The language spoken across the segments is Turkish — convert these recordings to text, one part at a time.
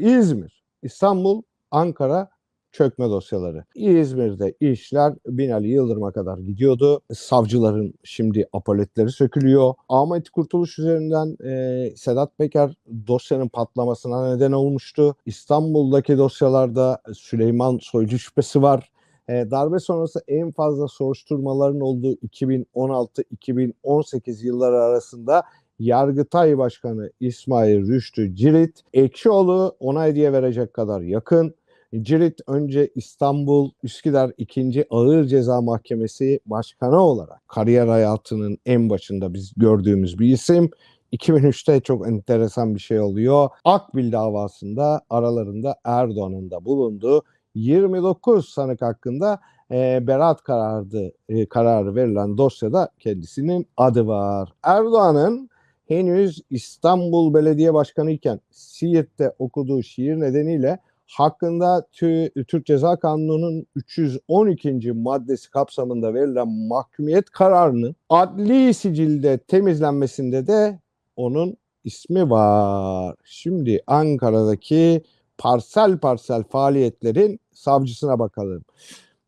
İzmir, İstanbul, Ankara çökme dosyaları. İzmir'de işler Binali Yıldırım'a kadar gidiyordu. Savcıların şimdi apoletleri sökülüyor. Ahmet Kurtuluş üzerinden e, Sedat Peker dosyanın patlamasına neden olmuştu. İstanbul'daki dosyalarda Süleyman Soylu şüphesi var. E, darbe sonrası en fazla soruşturmaların olduğu 2016-2018 yılları arasında Yargıtay Başkanı İsmail Rüştü Cirit, Ekşioğlu ona hediye verecek kadar yakın. Cirit önce İstanbul Üsküdar 2. Ağır Ceza Mahkemesi Başkanı olarak kariyer hayatının en başında biz gördüğümüz bir isim. 2003'te çok enteresan bir şey oluyor. Akbil davasında aralarında Erdoğan'ın da bulunduğu 29 sanık hakkında e, beraat kararı, e, kararı verilen dosyada kendisinin adı var. Erdoğan'ın henüz İstanbul Belediye Başkanı iken Siirt'te okuduğu şiir nedeniyle hakkında tü, Türk Ceza Kanunu'nun 312. maddesi kapsamında verilen mahkumiyet kararının adli sicilde temizlenmesinde de onun ismi var. Şimdi Ankara'daki parsel parsel faaliyetlerin savcısına bakalım.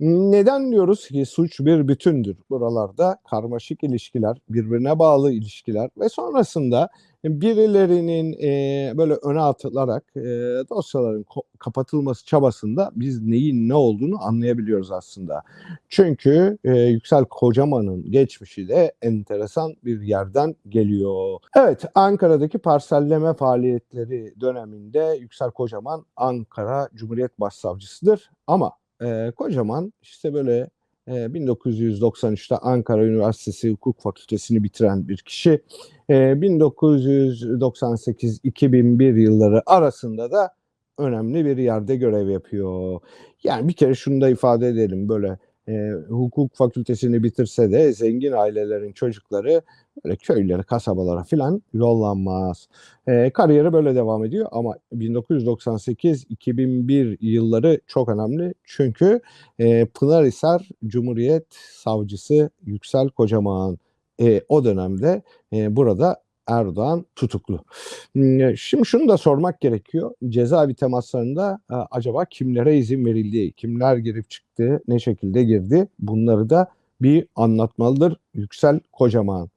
Neden diyoruz ki suç bir bütündür? Buralarda karmaşık ilişkiler, birbirine bağlı ilişkiler ve sonrasında birilerinin e, böyle öne atılarak e, dosyaların kapatılması çabasında biz neyin ne olduğunu anlayabiliyoruz aslında. Çünkü e, Yüksel Kocaman'ın geçmişi de enteresan bir yerden geliyor. Evet, Ankara'daki parselleme faaliyetleri döneminde Yüksel Kocaman Ankara Cumhuriyet Başsavcısıdır ama e, Kocaman işte böyle e, 1993'te Ankara Üniversitesi Hukuk Fakültesini bitiren bir kişi. E, 1998-2001 yılları arasında da önemli bir yerde görev yapıyor. Yani bir kere şunu da ifade edelim böyle e, hukuk fakültesini bitirse de zengin ailelerin çocukları böyle köylere, kasabalara filan yollanmaz. E, kariyeri böyle devam ediyor ama 1998-2001 yılları çok önemli çünkü e, Pınarhisar Cumhuriyet Savcısı Yüksel Kocaman e, o dönemde e, burada Erdoğan tutuklu. Hmm, Şimdi şunu da sormak gerekiyor. Cezaevi temaslarında e, acaba kimlere izin verildi, kimler girip çıktı, ne şekilde girdi bunları da bir anlatmalıdır Yüksel Kocaman.